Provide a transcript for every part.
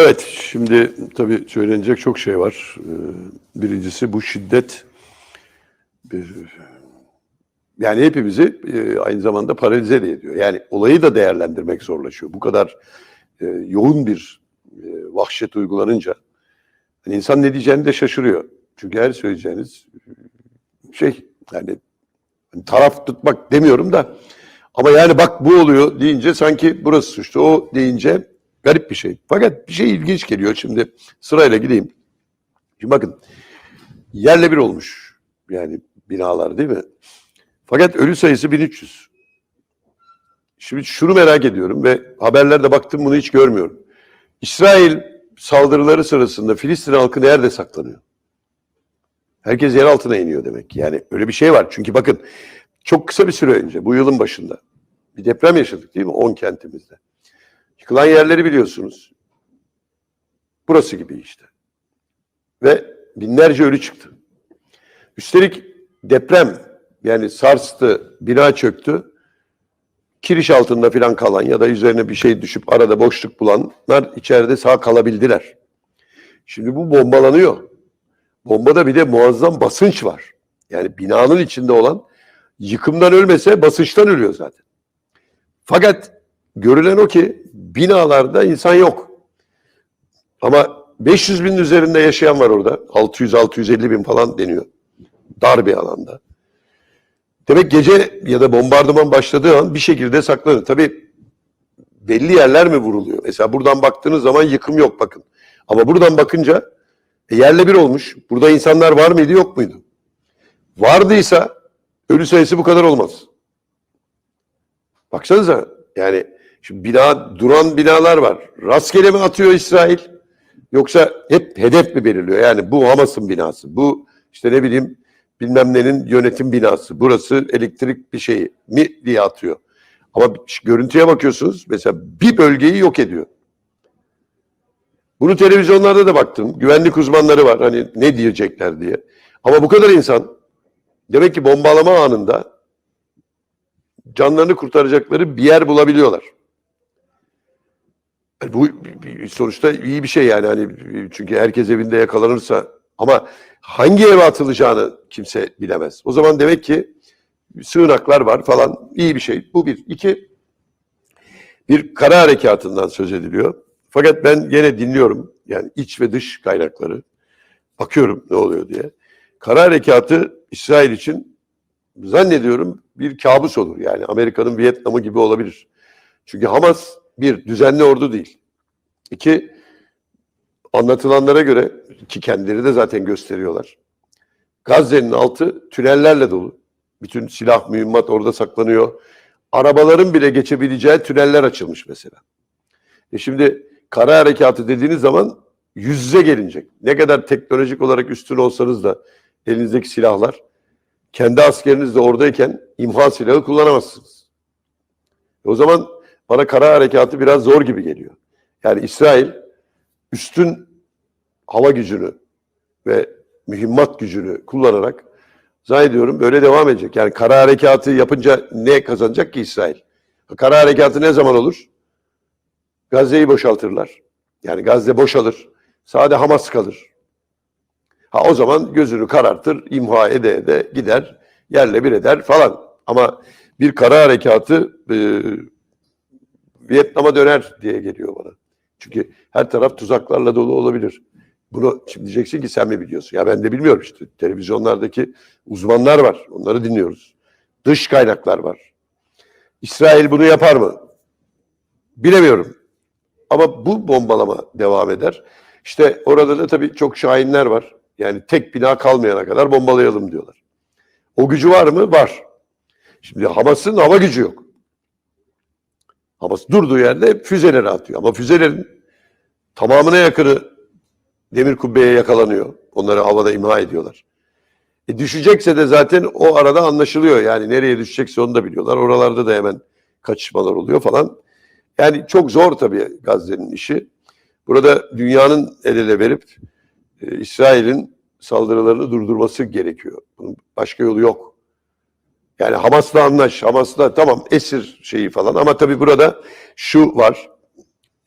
Evet, şimdi tabii söylenecek çok şey var. Ee, Birincisi bu şiddet bir, yani hepimizi e, aynı zamanda paralize ediyor. Yani olayı da değerlendirmek zorlaşıyor. Bu kadar e, yoğun bir e, vahşet uygulanınca hani insan ne diyeceğini de şaşırıyor. Çünkü her söyleyeceğiniz şey yani taraf tutmak demiyorum da ama yani bak bu oluyor deyince sanki burası suçlu. O deyince garip bir şey. Fakat bir şey ilginç geliyor şimdi. Sırayla gideyim. Şimdi bakın yerle bir olmuş. Yani binalar değil mi? Fakat ölü sayısı 1300. Şimdi şunu merak ediyorum ve haberlerde baktım bunu hiç görmüyorum. İsrail saldırıları sırasında Filistin halkı nerede saklanıyor? Herkes yer altına iniyor demek. Yani öyle bir şey var. Çünkü bakın çok kısa bir süre önce bu yılın başında bir deprem yaşadık değil mi? 10 kentimizde. Yıkılan yerleri biliyorsunuz. Burası gibi işte. Ve binlerce ölü çıktı. Üstelik deprem yani sarstı, bina çöktü. Kiriş altında falan kalan ya da üzerine bir şey düşüp arada boşluk bulanlar içeride sağ kalabildiler. Şimdi bu bombalanıyor. Bombada bir de muazzam basınç var. Yani binanın içinde olan yıkımdan ölmese basınçtan ölüyor zaten. Fakat görülen o ki binalarda insan yok. Ama 500 binin üzerinde yaşayan var orada. 600-650 bin falan deniyor. Dar bir alanda. Demek gece ya da bombardıman başladığı an bir şekilde saklanır. Tabii belli yerler mi vuruluyor? Mesela buradan baktığınız zaman yıkım yok bakın. Ama buradan bakınca e, yerle bir olmuş. Burada insanlar var mıydı yok muydu? Vardıysa ölü sayısı bu kadar olmaz. Baksanıza yani şimdi bina duran binalar var. Rastgele mi atıyor İsrail? Yoksa hep hedef mi belirliyor? Yani bu Hamas'ın binası. Bu işte ne bileyim bilmem nenin yönetim binası. Burası elektrik bir şeyi mi diye atıyor. Ama görüntüye bakıyorsunuz mesela bir bölgeyi yok ediyor. Bunu televizyonlarda da baktım. Güvenlik uzmanları var hani ne diyecekler diye. Ama bu kadar insan demek ki bombalama anında canlarını kurtaracakları bir yer bulabiliyorlar. Bu sonuçta iyi bir şey yani hani çünkü herkes evinde yakalanırsa ama hangi eve atılacağını kimse bilemez. O zaman demek ki sığınaklar var falan iyi bir şey. Bu bir. İki, bir kara harekatından söz ediliyor. Fakat ben gene dinliyorum yani iç ve dış kaynakları. Bakıyorum ne oluyor diye. Kara harekatı İsrail için zannediyorum bir kabus olur. Yani Amerika'nın Vietnam'ı gibi olabilir. Çünkü Hamas bir düzenli ordu değil. İki anlatılanlara göre ki kendileri de zaten gösteriyorlar. Gazze'nin altı tünellerle dolu. Bütün silah mühimmat orada saklanıyor. Arabaların bile geçebileceği tüneller açılmış mesela. E şimdi kara harekatı dediğiniz zaman yüz yüze gelinecek. Ne kadar teknolojik olarak üstün olsanız da elinizdeki silahlar kendi askeriniz de oradayken imha silahı kullanamazsınız. O zaman bana kara harekatı biraz zor gibi geliyor. Yani İsrail üstün hava gücünü ve mühimmat gücünü kullanarak zannediyorum böyle devam edecek. Yani kara harekatı yapınca ne kazanacak ki İsrail? Kara harekatı ne zaman olur? Gazze'yi boşaltırlar. Yani Gazze boşalır. Sade Hamas kalır. Ha o zaman gözünü karartır, imha ede ede gider, yerle bir eder falan. Ama bir kara harekatı e, Vietnam'a döner diye geliyor bana. Çünkü her taraf tuzaklarla dolu olabilir. Bunu şimdi diyeceksin ki sen mi biliyorsun? Ya ben de bilmiyorum işte. Televizyonlardaki uzmanlar var. Onları dinliyoruz. Dış kaynaklar var. İsrail bunu yapar mı? Bilemiyorum. Ama bu bombalama devam eder. İşte orada da tabii çok şahinler var. Yani tek bina kalmayana kadar bombalayalım diyorlar. O gücü var mı? Var. Şimdi Hamas'ın hava gücü yok. Hamas durduğu yerde füzeleri atıyor. Ama füzelerin tamamına yakını demir kubbeye yakalanıyor. Onları havada imha ediyorlar. E düşecekse de zaten o arada anlaşılıyor. Yani nereye düşecekse onu da biliyorlar. Oralarda da hemen kaçışmalar oluyor falan. Yani çok zor tabii Gazze'nin işi. Burada dünyanın el ele verip e, İsrail'in saldırılarını durdurması gerekiyor. Bunun başka yolu yok. Yani Hamas'la anlaş, Hamas'la tamam esir şeyi falan ama tabii burada şu var,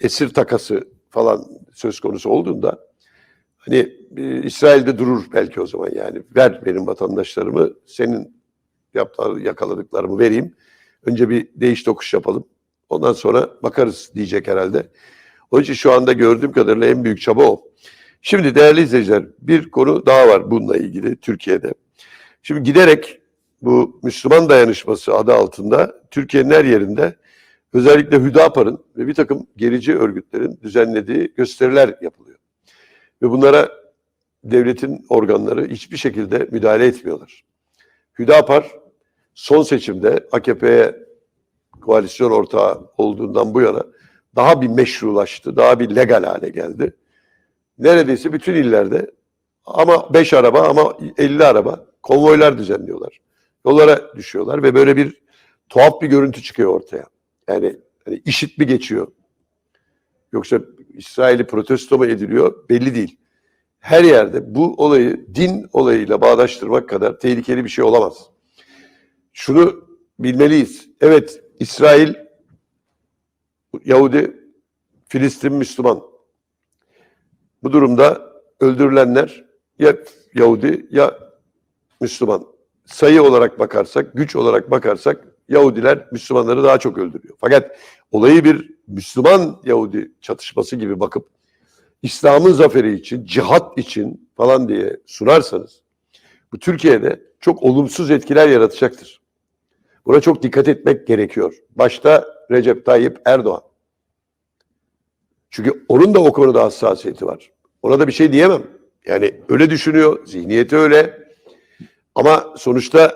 esir takası falan söz konusu olduğunda hani e, İsrail'de durur belki o zaman yani ver benim vatandaşlarımı senin yaptığı yakaladıklarımı vereyim. Önce bir değiş tokuş yapalım. Ondan sonra bakarız diyecek herhalde. Onun için şu anda gördüğüm kadarıyla en büyük çaba o. Şimdi değerli izleyiciler bir konu daha var bununla ilgili Türkiye'de. Şimdi giderek bu Müslüman dayanışması adı altında Türkiye'nin her yerinde özellikle Hüdapar'ın ve bir takım gerici örgütlerin düzenlediği gösteriler yapılıyor. Ve bunlara devletin organları hiçbir şekilde müdahale etmiyorlar. Hüdapar son seçimde AKP'ye koalisyon ortağı olduğundan bu yana daha bir meşrulaştı, daha bir legal hale geldi. Neredeyse bütün illerde ama 5 araba ama 50 araba konvoylar düzenliyorlar. Yollara düşüyorlar ve böyle bir tuhaf bir görüntü çıkıyor ortaya. Yani hani işit mi geçiyor? Yoksa İsrail'i protesto mu ediliyor? Belli değil. Her yerde bu olayı din olayıyla bağdaştırmak kadar tehlikeli bir şey olamaz. Şunu bilmeliyiz. Evet İsrail Yahudi, Filistin Müslüman. Bu durumda öldürülenler ya Yahudi ya Müslüman. Sayı olarak bakarsak, güç olarak bakarsak Yahudiler Müslümanları daha çok öldürüyor. Fakat olayı bir Müslüman Yahudi çatışması gibi bakıp İslam'ın zaferi için, cihat için falan diye sunarsanız bu Türkiye'de çok olumsuz etkiler yaratacaktır. Buna çok dikkat etmek gerekiyor. Başta Recep Tayyip Erdoğan. Çünkü onun da o konuda hassasiyeti var. Ona da bir şey diyemem. Yani öyle düşünüyor, zihniyeti öyle. Ama sonuçta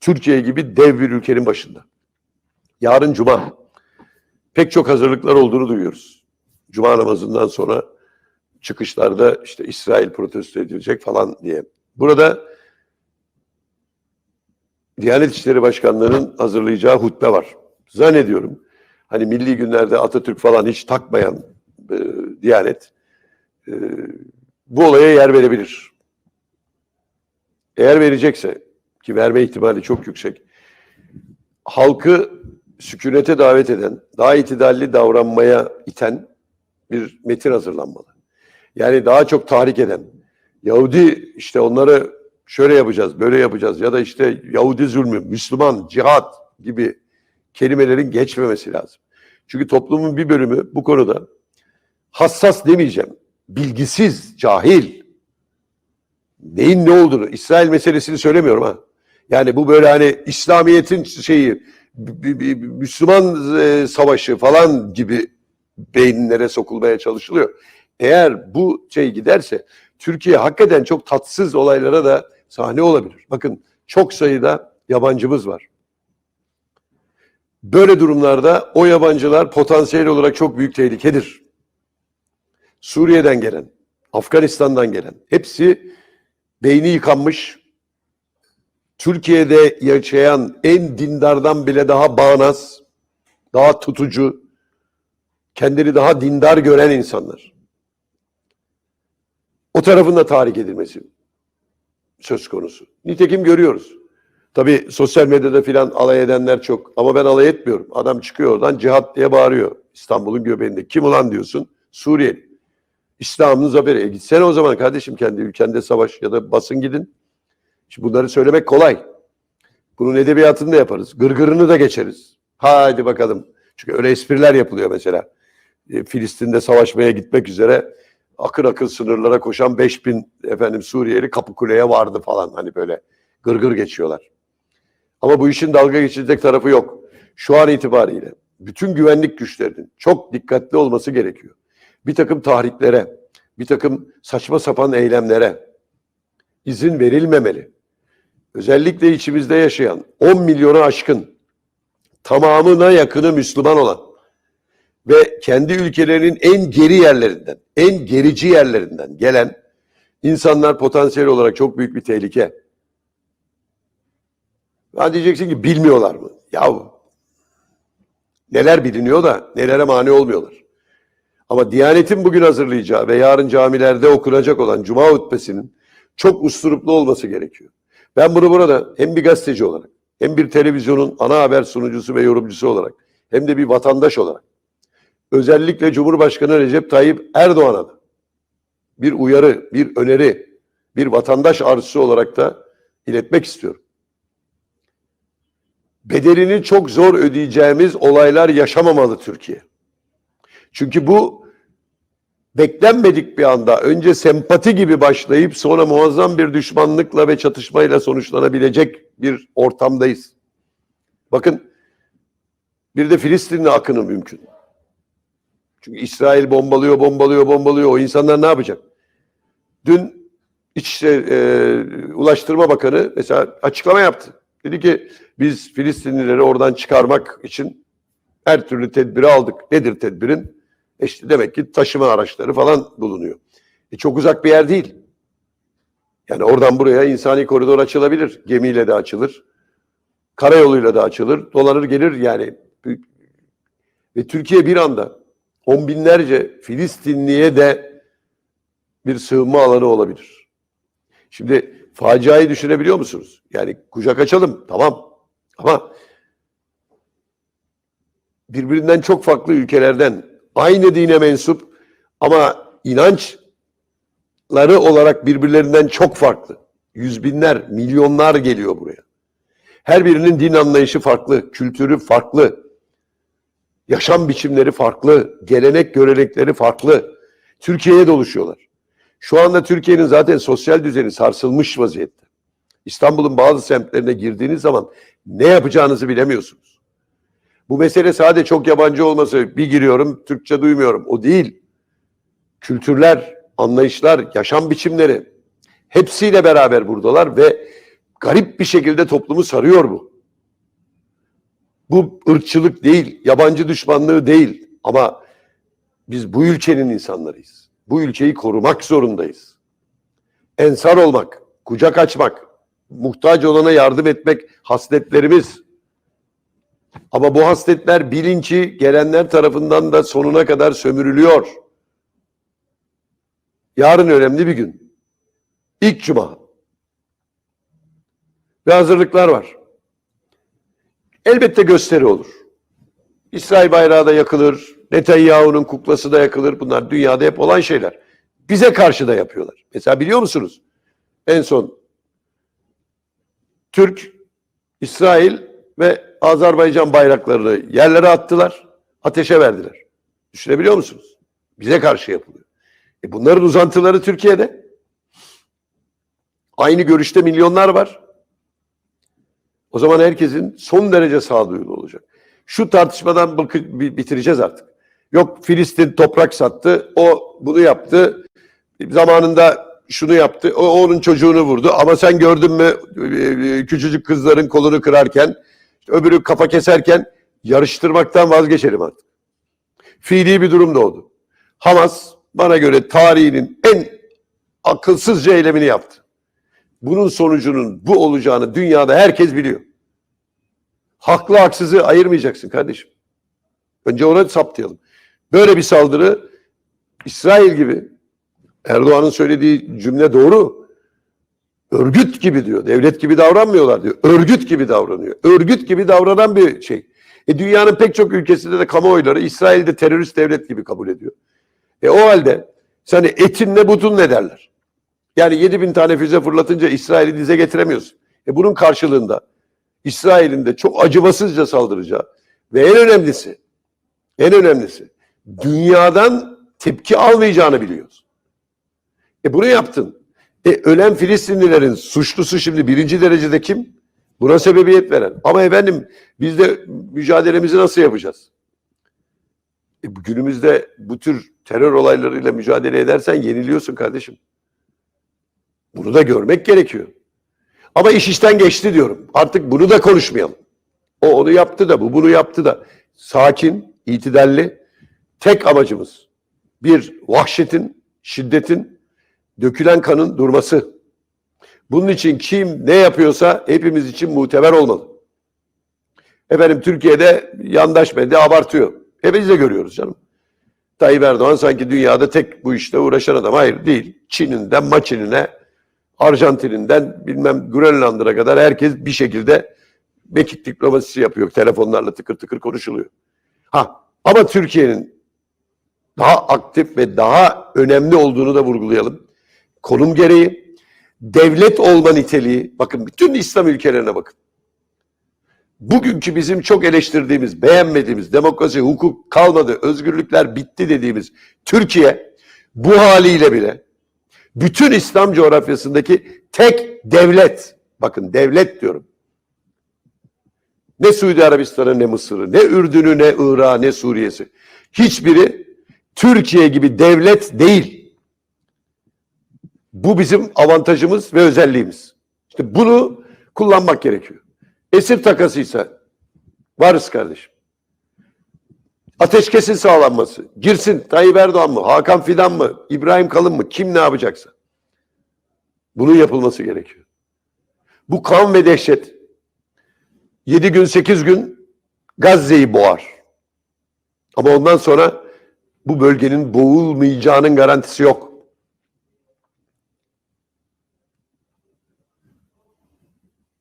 Türkiye gibi dev bir ülkenin başında. Yarın Cuma. Pek çok hazırlıklar olduğunu duyuyoruz. Cuma namazından sonra çıkışlarda işte İsrail protesto edilecek falan diye. Burada Diyanet İşleri Başkanlığı'nın hazırlayacağı hutbe var. Zannediyorum hani milli günlerde Atatürk falan hiç takmayan e, Diyanet e, bu olaya yer verebilir. Eğer verecekse ki verme ihtimali çok yüksek. Halkı sükunete davet eden, daha itidalli davranmaya iten bir metin hazırlanmalı. Yani daha çok tahrik eden, Yahudi işte onları şöyle yapacağız, böyle yapacağız ya da işte Yahudi zulmü, Müslüman, cihat gibi kelimelerin geçmemesi lazım. Çünkü toplumun bir bölümü bu konuda hassas demeyeceğim, bilgisiz, cahil. Neyin ne olduğunu, İsrail meselesini söylemiyorum ha. Yani bu böyle hani İslamiyet'in şeyi, Müslüman e, savaşı falan gibi beyinlere sokulmaya çalışılıyor. Eğer bu şey giderse Türkiye hakikaten çok tatsız olaylara da sahne olabilir. Bakın çok sayıda yabancımız var. Böyle durumlarda o yabancılar potansiyel olarak çok büyük tehlikedir. Suriye'den gelen, Afganistan'dan gelen hepsi beyni yıkanmış, Türkiye'de yaşayan en dindardan bile daha bağnaz, daha tutucu, kendini daha dindar gören insanlar. O tarafın da tahrik edilmesi söz konusu. Nitekim görüyoruz. Tabii sosyal medyada filan alay edenler çok ama ben alay etmiyorum. Adam çıkıyor oradan cihat diye bağırıyor İstanbul'un göbeğinde. Kim ulan diyorsun? Suriyeli. İslam'ın zaferi. E gitsene o zaman kardeşim kendi ülkende savaş ya da basın gidin. Şimdi bunları söylemek kolay. Bunun edebiyatını da yaparız. Gırgırını da geçeriz. Haydi bakalım. Çünkü öyle espriler yapılıyor mesela. E, Filistin'de savaşmaya gitmek üzere akır akır sınırlara koşan 5000 efendim Suriyeli Kapıkule'ye vardı falan hani böyle gırgır geçiyorlar. Ama bu işin dalga geçilecek tarafı yok. Şu an itibariyle bütün güvenlik güçlerinin çok dikkatli olması gerekiyor. Bir takım tahriklere, bir takım saçma sapan eylemlere izin verilmemeli. Özellikle içimizde yaşayan 10 milyona aşkın tamamına yakını Müslüman olan ve kendi ülkelerinin en geri yerlerinden, en gerici yerlerinden gelen insanlar potansiyel olarak çok büyük bir tehlike. Ha diyeceksin ki bilmiyorlar mı? Yahu neler biliniyor da nelere mani olmuyorlar. Ama Diyanet'in bugün hazırlayacağı ve yarın camilerde okunacak olan Cuma hutbesinin çok usturuplu olması gerekiyor. Ben bunu burada hem bir gazeteci olarak hem bir televizyonun ana haber sunucusu ve yorumcusu olarak hem de bir vatandaş olarak özellikle Cumhurbaşkanı Recep Tayyip Erdoğan'a da bir uyarı, bir öneri, bir vatandaş arzusu olarak da iletmek istiyorum. Bedelini çok zor ödeyeceğimiz olaylar yaşamamalı Türkiye. Çünkü bu beklenmedik bir anda önce sempati gibi başlayıp sonra muazzam bir düşmanlıkla ve çatışmayla sonuçlanabilecek bir ortamdayız. Bakın bir de Filistinli akını mümkün. Çünkü İsrail bombalıyor, bombalıyor, bombalıyor. O insanlar ne yapacak? Dün İçişleri e, Ulaştırma Bakanı mesela açıklama yaptı. Dedi ki biz Filistinlileri oradan çıkarmak için her türlü tedbiri aldık. Nedir tedbirin? E işte demek ki taşıma araçları falan bulunuyor. E çok uzak bir yer değil. Yani oradan buraya insani koridor açılabilir. Gemiyle de açılır. Karayoluyla da açılır. Dolanır gelir yani. Ve Türkiye bir anda on binlerce Filistinliye de bir sığınma alanı olabilir. Şimdi faciayı düşünebiliyor musunuz? Yani kucak açalım tamam ama birbirinden çok farklı ülkelerden aynı dine mensup ama inançları olarak birbirlerinden çok farklı. Yüz binler, milyonlar geliyor buraya. Her birinin din anlayışı farklı, kültürü farklı, yaşam biçimleri farklı, gelenek görenekleri farklı. Türkiye'ye doluşuyorlar. Şu anda Türkiye'nin zaten sosyal düzeni sarsılmış vaziyette. İstanbul'un bazı semtlerine girdiğiniz zaman ne yapacağınızı bilemiyorsunuz. Bu mesele sadece çok yabancı olması, bir giriyorum Türkçe duymuyorum. O değil. Kültürler, anlayışlar, yaşam biçimleri hepsiyle beraber buradalar ve garip bir şekilde toplumu sarıyor bu. Bu ırkçılık değil, yabancı düşmanlığı değil ama biz bu ülkenin insanlarıyız. Bu ülkeyi korumak zorundayız. Ensar olmak, kucak açmak, muhtaç olana yardım etmek hasletlerimiz. Ama bu hasletler bilinci gelenler tarafından da sonuna kadar sömürülüyor. Yarın önemli bir gün. İlk cuma. Ve hazırlıklar var. Elbette gösteri olur. İsrail bayrağı da yakılır, Netanyahu'nun kuklası da yakılır. Bunlar dünyada hep olan şeyler. Bize karşı da yapıyorlar. Mesela biliyor musunuz? En son Türk, İsrail ve Azerbaycan bayraklarını yerlere attılar, ateşe verdiler. Düşünebiliyor musunuz? Bize karşı yapılıyor. E bunların uzantıları Türkiye'de. Aynı görüşte milyonlar var. O zaman herkesin son derece sağduyulu olacak. Şu tartışmadan bakın bitireceğiz artık. Yok Filistin toprak sattı, o bunu yaptı. Zamanında şunu yaptı, o onun çocuğunu vurdu. Ama sen gördün mü e, küçücük kızların kolunu kırarken, öbürü kafa keserken yarıştırmaktan vazgeçelim artık. Fiili bir durum doğdu. Hamas bana göre tarihinin en akılsızca eylemini yaptı. Bunun sonucunun bu olacağını dünyada herkes biliyor. Haklı haksızı ayırmayacaksın kardeşim. Önce ona saptayalım. Böyle bir saldırı İsrail gibi Erdoğan'ın söylediği cümle doğru. Örgüt gibi diyor. Devlet gibi davranmıyorlar diyor. Örgüt gibi davranıyor. Örgüt gibi davranan bir şey. E dünyanın pek çok ülkesinde de kamuoyları İsrail'de terörist devlet gibi kabul ediyor. E o halde sen etin ne butun ne derler. Yani 7 bin tane füze fırlatınca İsrail'i dize getiremiyorsun. E bunun karşılığında İsrail'in de çok acımasızca saldıracağı ve en önemlisi en önemlisi dünyadan tepki almayacağını biliyoruz. E bunu yaptın. E ölen Filistinlilerin suçlusu şimdi birinci derecede kim? Buna sebebiyet veren. Ama efendim biz de mücadelemizi nasıl yapacağız? E, günümüzde bu tür terör olaylarıyla mücadele edersen yeniliyorsun kardeşim. Bunu da görmek gerekiyor. Ama iş işten geçti diyorum. Artık bunu da konuşmayalım. O onu yaptı da bu bunu yaptı da. Sakin, itidalli. Tek amacımız bir vahşetin, şiddetin, dökülen kanın durması. Bunun için kim ne yapıyorsa hepimiz için muteber olmalı. Efendim Türkiye'de yandaş medya abartıyor. Hepimiz de görüyoruz canım. Tayyip Erdoğan sanki dünyada tek bu işte uğraşan adam. Hayır değil. Çin'inden Maçin'ine, Arjantin'inden bilmem Grönland'a kadar herkes bir şekilde mekik diplomasisi yapıyor. Telefonlarla tıkır tıkır konuşuluyor. Ha ama Türkiye'nin daha aktif ve daha önemli olduğunu da vurgulayalım. Konum gereği devlet olma niteliği, bakın bütün İslam ülkelerine bakın. Bugünkü bizim çok eleştirdiğimiz, beğenmediğimiz demokrasi, hukuk kalmadı, özgürlükler bitti dediğimiz Türkiye bu haliyle bile bütün İslam coğrafyasındaki tek devlet, bakın devlet diyorum. Ne Suudi Arabistan'ı ne Mısır'ı, ne Ürdün'ü ne Irak'ı ne Suriye'si. Hiçbiri Türkiye gibi devlet değil. Bu bizim avantajımız ve özelliğimiz. İşte bunu kullanmak gerekiyor. Esir takasıysa varız kardeşim. Ateşkesin sağlanması. Girsin Tayyip Erdoğan mı, Hakan Fidan mı, İbrahim Kalın mı, kim ne yapacaksa. Bunun yapılması gerekiyor. Bu kan ve dehşet 7 gün 8 gün Gazze'yi boğar. Ama ondan sonra bu bölgenin boğulmayacağının garantisi yok.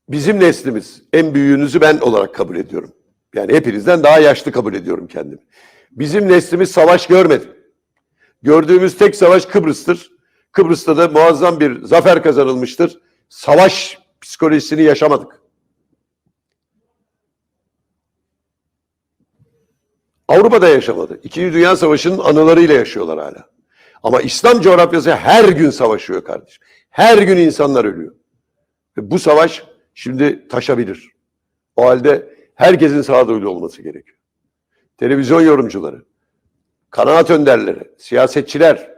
Bizim neslimiz, en büyüğünüzü ben olarak kabul ediyorum. Yani hepinizden daha yaşlı kabul ediyorum kendimi. Bizim neslimiz savaş görmedi. Gördüğümüz tek savaş Kıbrıs'tır. Kıbrıs'ta da muazzam bir zafer kazanılmıştır. Savaş psikolojisini yaşamadık. Avrupa'da yaşamadı. İkinci Dünya Savaşı'nın anılarıyla yaşıyorlar hala. Ama İslam coğrafyası her gün savaşıyor kardeşim. Her gün insanlar ölüyor. Ve bu savaş şimdi taşabilir. O halde herkesin sağduyulu olması gerekiyor. Televizyon yorumcuları, kanaat önderleri, siyasetçiler,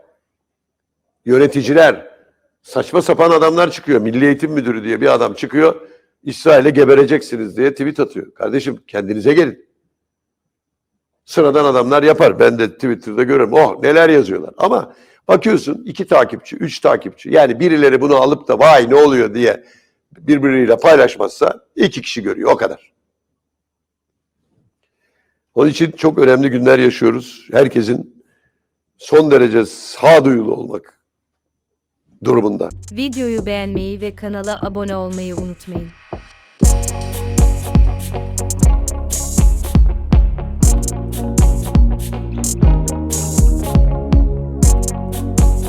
yöneticiler, saçma sapan adamlar çıkıyor. Milli Eğitim Müdürü diye bir adam çıkıyor. İsrail'e gebereceksiniz diye tweet atıyor. Kardeşim kendinize gelin. Sıradan adamlar yapar. Ben de Twitter'da görüyorum. Oh neler yazıyorlar. Ama bakıyorsun iki takipçi, üç takipçi. Yani birileri bunu alıp da vay ne oluyor diye birbiriyle paylaşmazsa iki kişi görüyor. O kadar. Onun için çok önemli günler yaşıyoruz. Herkesin son derece sağduyulu olmak durumunda. Videoyu beğenmeyi ve kanala abone olmayı unutmayın.